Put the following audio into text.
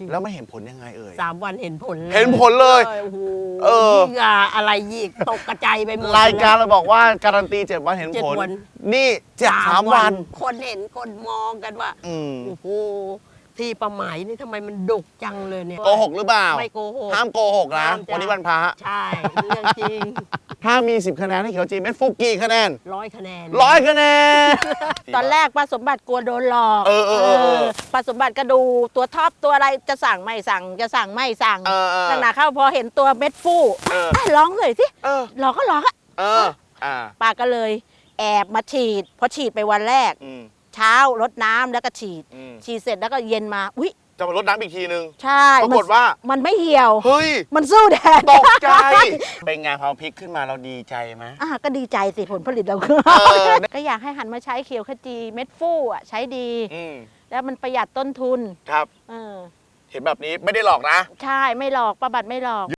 ริงแล้วไม่เห็นผลยังไงเอ่ย สามวันเห็นผลเลยเห็นผลเลย โอ้โหเออ ยิ่งอะอะไรยีกตกกระจายไปหมด รายการเราบอกว่าการันตีเจ็ดวันเห็นเจ็ดผลวัน นี่เจ็ดสามวัน คนเห็นคนมองกันว่าอืมโอ้โหที่ประหมายนี่ทำไมมันดกจังเลยเนี่ย โกหกหรือเปล่า ไม่โกหกห้ามโกหกนะ ห้ามจ้ะ วันนี้วันพระ ใช่ เรื่องจริง ถ้ามี 10 คะแนนให้เขียวจีเม็ดฟุกกี่คะแนนร้อยคะแนน ร้อยคะแนน ตอนแรกป้าสมบัติกลัวโดนหลอกเออเออเออเออป้าสมบัติก็ดูตัวท็อปตัวอะไรจะสั่งไม่สั่งจะสั่งไม่สั่งเออเออตั้งหนาเข้าพอเห็นตัวเม็ดฟู่เอออะลองเลยสิเออลองก็ลองอะเอออ่าป้าก็เลย แอบมาฉีดพอฉีดไปวันแรก อืมเช้ารดน้ำแล้วก็ฉีด อืมฉีดเสร็จแล้วก็เย็นมา อุ้ย จะมาลดน้ำอีกทีนึง ใช่ปรากฏว่ามันไม่เหี่ยว เฮ้ย มันสู้แดดตกใจ เป็นไงพอพลิกขึ้นมาเราดีใจไหมอะก็ดีใจสิผลผลิตเราเออก็อยากให้หันมาใช้เขียวขจีเม็ดฟู่อะใช้ดีอืมแล้วมันประหยัดต้นทุน ครับเออเห็นแบบนี้ไม่ได้หลอกนะ ใช่ไม่หลอกป้าบัตรไม่หลอก